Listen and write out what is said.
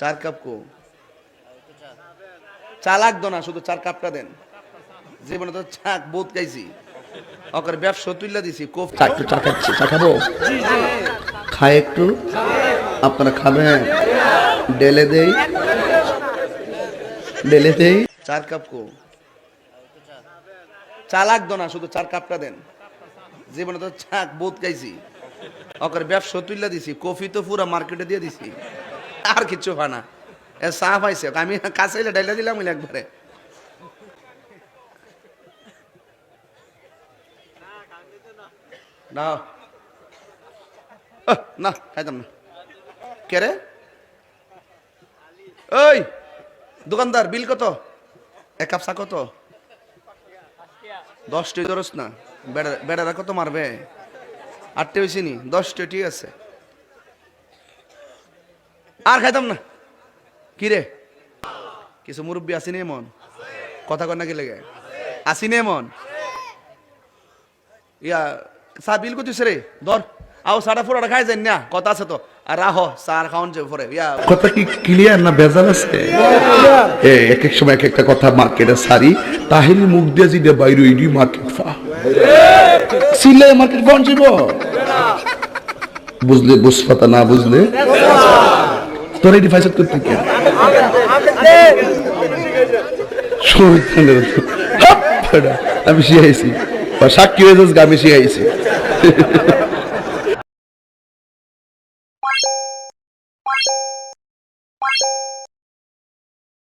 চার কাপ কো। চা লাগতো না শুধু চার কাপটা দেন। জীবনে তো চাক বোধ খাইছি। ওকে ব্যবসা তুইলা দিছি কোফ চা একটু চা খাচ্ছি চা খাব? খায় একটু। আপনারা খাবেন। ডেলে দেই। ডেলে দেই। চার কাপ কো। চা লাগতো না শুধু চার কাপটা দেন। জীবনে তো চাক বহুত খাইছি। ওকে ব্যবসা তুইলা দিছি কফি তো পুরো মার্কেটে দিয়ে দিছি। আর কিচ্ছু হয় না। এ চা পাইছে আমি কাছে ডাইলা দিলাম একবারে। না না, খাইতাম না। ওই, দোকানদার, বিল কত? এক কাপ চা কত? দশটি না। বেড়া বেড়ারা কত মারবে? আটটে হয়েছে নি? দশটা ঠিক আছে। আর খাইতাম না। কি রে? কিছু মুরব্বী আসিনি এমন? কথা কর না কি লেগে? আসিনি এমন? ইয়া, চা বিল কত রে? ধর, আও সাড়ে ফোর খাই যাই না, কথা আছে তো। আর রাহ চার খাওয়ান যে পরে। ইয়া। কথা কি ক্লিয়ার না বেজাল আছে? এ, এক এক সময় এক একটা কথা মার্কেটে সারি তাহিনী মুখ দিয়ে যদি বাইরে ইডি মার্কেট ফা। সিলে মার্কেট কোন ছিল বুঝলে, বুঝপাতা না বুঝলে? তোর এটি করতে কে? আমি শিখাইছি বা সাক্ষী হয়ে যাস আমি শিখাইছি